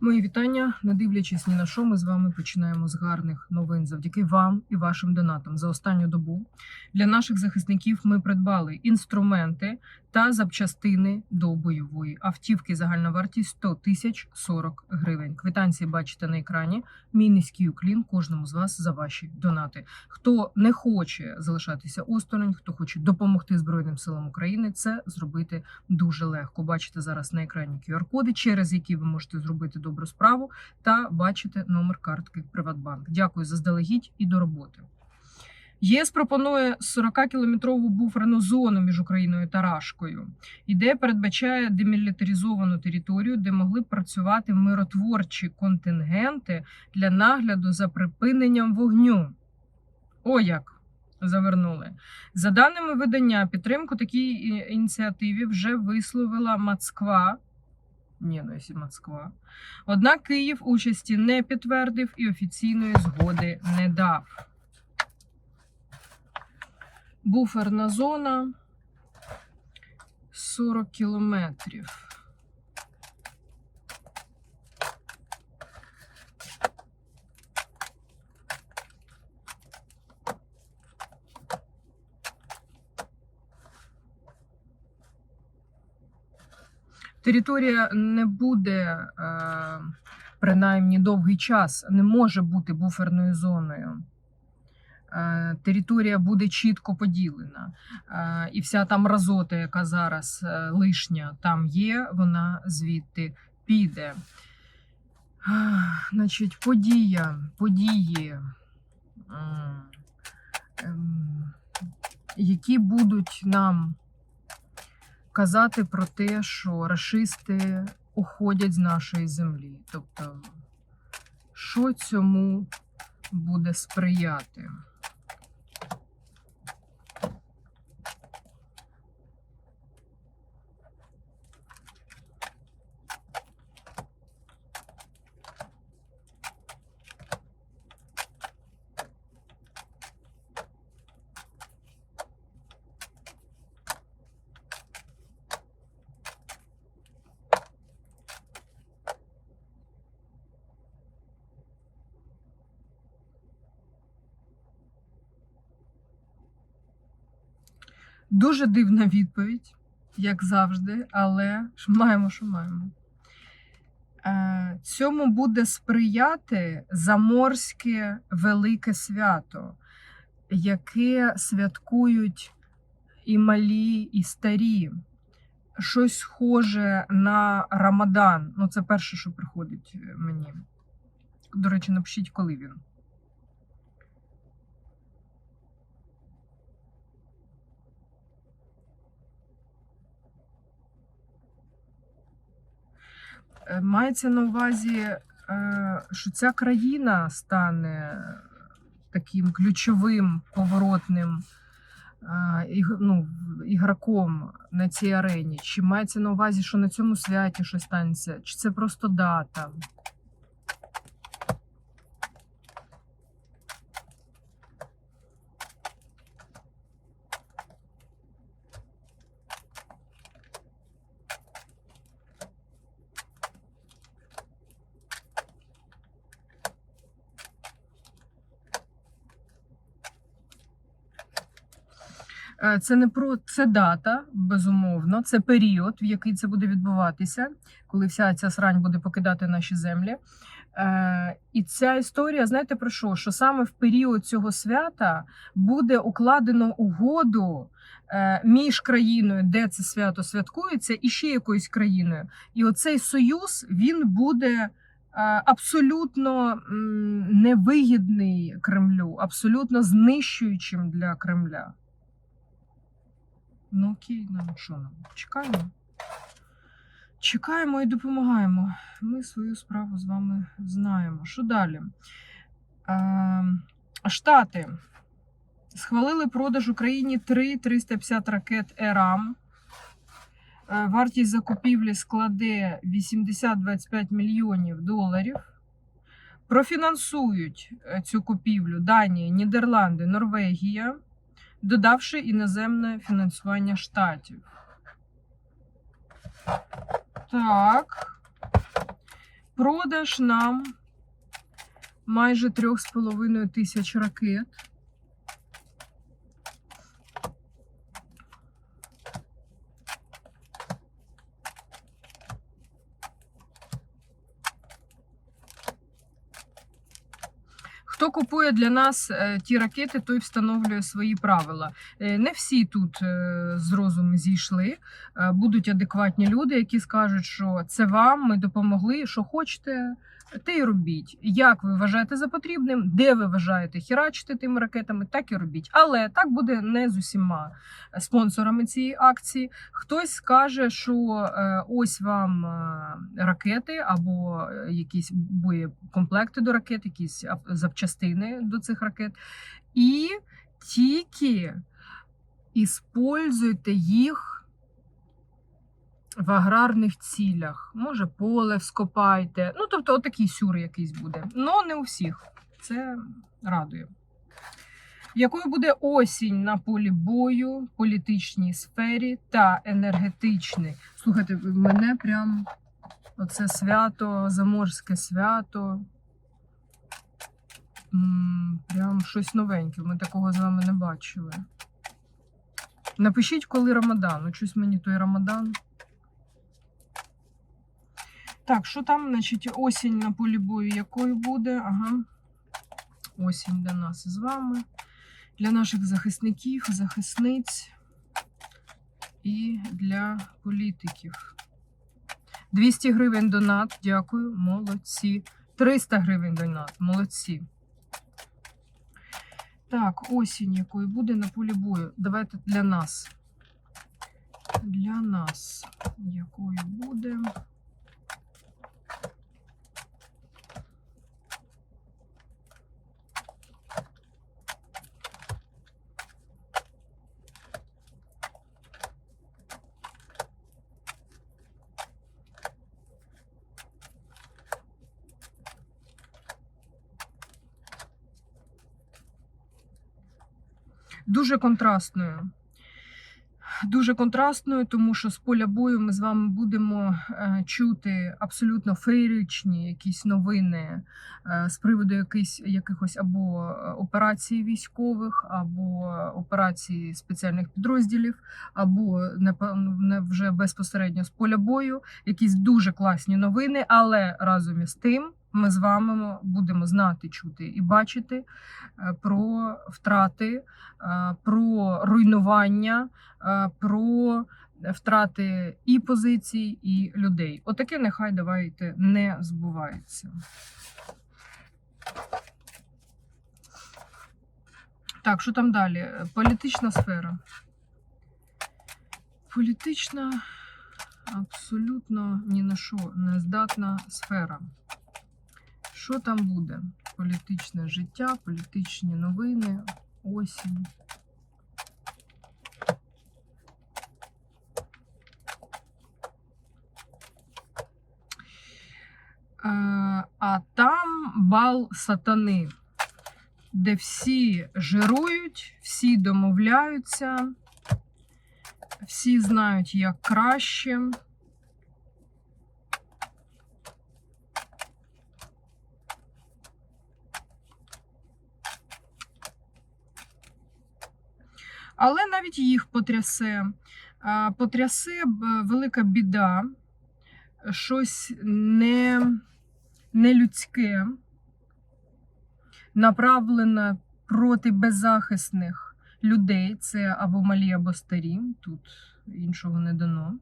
Мої вітання, не дивлячись ні на що, ми з вами починаємо з гарних новин завдяки вам і вашим донатам. За останню добу для наших захисників ми придбали інструменти та запчастини до бойової автівки. Загальна вартість 100 тисяч 40 гривень. Квитанції бачите на екрані. Мій низький уклін кожному з вас за ваші донати. Хто не хоче залишатися осторонь, хто хоче допомогти Збройним силам України, це зробити дуже легко. Бачите зараз на екрані QR-коди, через які ви можете зробити добру справу, та бачите номер картки Приватбанк. Дякую заздалегідь і до роботи. ЄС пропонує 40-кілометрову буферну зону між Україною та Рашкою. Ідея передбачає демілітаризовану територію, де могли б працювати миротворчі контингенти для нагляду за припиненням вогню. О, як завернули. За даними видання, підтримку такій ініціативі вже висловила Москва. Ні, ну якщо Москва. Однак Київ участі не підтвердив і офіційної згоди не дав. Буферна зона 40 кілометрів. Територія не буде, е, принаймні довгий час, не може бути буферною зоною. Е, Територія буде чітко поділена. Е, І вся там разота, яка зараз лишня там є, вона звідти піде. Значить, подія, події, ем, які будуть нам казати про те, що расисти уходять з нашої землі. Тобто, що цьому буде сприяти? Дуже дивна відповідь, як завжди, але ж маємо, що маємо. Е, Цьому буде сприяти заморське велике свято, яке святкують і малі, і старі. Щось схоже на Рамадан. Ну, це перше, що приходить е, мені. До речі, напишіть, коли він. Мається на увазі, е, що ця країна стане таким ключовим поворотним е, ну, ігроком на цій арені. Чи мається на увазі, що на цьому святі щось станеться? Чи це просто дата? Це не про це дата, безумовно, це період, в який це буде відбуватися, коли вся ця срань буде покидати наші землі. Е, І ця історія, знаєте про що? Що саме в період цього свята буде укладено угоду е, між країною, де це свято святкується, і ще якоюсь країною. І оцей союз він буде. е, Абсолютно невигідний Кремлю, абсолютно знищуючим для Кремля. Ну окей, ну що нам? Чекаємо. Чекаємо і допомагаємо. Ми свою справу з вами знаємо. Що далі? Е, Штати схвалили продаж Україні 3 350 ракет ЕРАМ. Е, Вартість закупівлі складе 80-25 мільйонів доларів. Профінансують е, цю купівлю Данія, Нідерланди, Норвегія додавши іноземне фінансування штатів. Так. продаж нам майже 3,5 тисяч ракет. Хто купує для нас е, ті ракети, той встановлює свої правила. Е, Не всі тут е, з розуму зійшли. Будуть адекватні люди, які скажуть, що це вам, ми допомогли, що хочете, те й робіть. Як ви вважаєте за потрібним, де ви вважаєте херачити тими ракетами, так і робіть. Але так буде не з усіма спонсорами цієї акції. Хтось скаже, що ось вам ракети або якісь боєкомплекти до ракет, якісь ап- запчастини до цих ракет. І тільки іспользуйте їх в аграрних цілях. Може, поле вскопайте. Ну, тобто, отакий сюр якийсь буде. Ну, не у всіх. Це радує. Якою буде осінь на полі бою, політичній сфері та енергетичній? Слухайте, в мене прям оце свято, заморське свято. Прям щось новеньке. Ми такого з вами не бачили. Напишіть, коли Рамадан. Ну, щось мені той Рамадан. Так, що там, значить, осінь на полі бою якою буде? Ага. Осінь для нас з вами, для наших захисників, захисниць і для політиків. 200 гривень донат, дякую, молодці. 300 гривень донат, молодці. Так, осінь якої буде на полі бою. Давайте для нас. Для нас якою буде. Дуже контрастною. Дуже контрастною, тому що з поля бою ми з вами будемо е, чути абсолютно феєричні якісь новини е, з приводу якихось, якихось або е, операцій військових, або операцій спеціальних підрозділів, або не вже безпосередньо з поля бою. Якісь дуже класні новини, але разом із тим ми з вами будемо знати, чути і бачити е, про втрати, е, про руйнування, е, про втрати і позицій, і людей. Отаке нехай давайте не збувається. Так, що там далі? Політична сфера. Політична абсолютно ні на що не здатна сфера. Що там буде? Політичне життя, політичні новини, осінь. Е, А там бал сатани, де всі жирують, всі домовляються, всі знають, як краще. Але навіть їх потрясе. Потрясе велика біда, щось не, нелюдське, направлене проти беззахисних людей. Це або малі, або старі. Тут іншого не дано.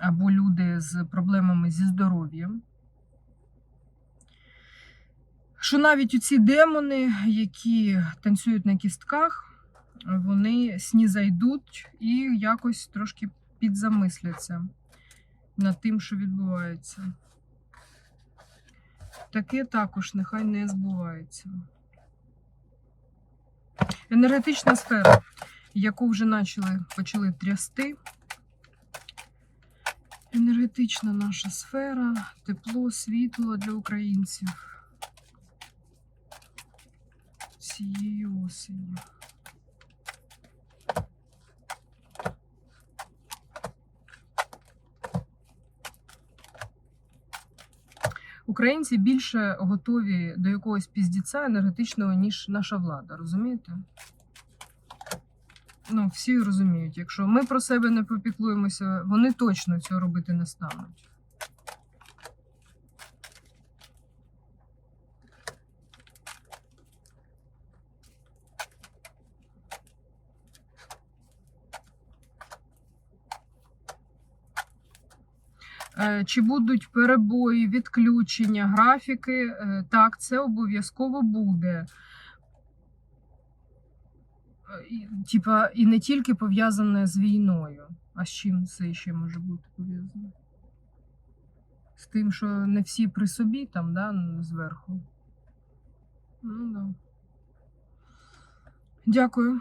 Або люди з проблемами зі здоров'ям. Що навіть у ці демони, які танцюють на кістках, вони снізайдуть і якось трошки підзамисляться над тим, що відбувається. Таке також нехай не збувається. Енергетична сфера, яку вже почали, почали трясти. Енергетична наша сфера, тепло, світло для українців цієї осені. Українці більше готові до якогось піздіця енергетичного, ніж наша влада, розумієте? Ну, всі розуміють, якщо ми про себе не попіклуємося, вони точно цього робити не стануть. Чи будуть перебої, відключення, графіки? Е, Так, це обов'язково буде. Е, Типа, і не тільки пов'язане з війною. А з чим це ще може бути пов'язано? З тим, що не всі при собі там, да, зверху. Ну, да. Дякую.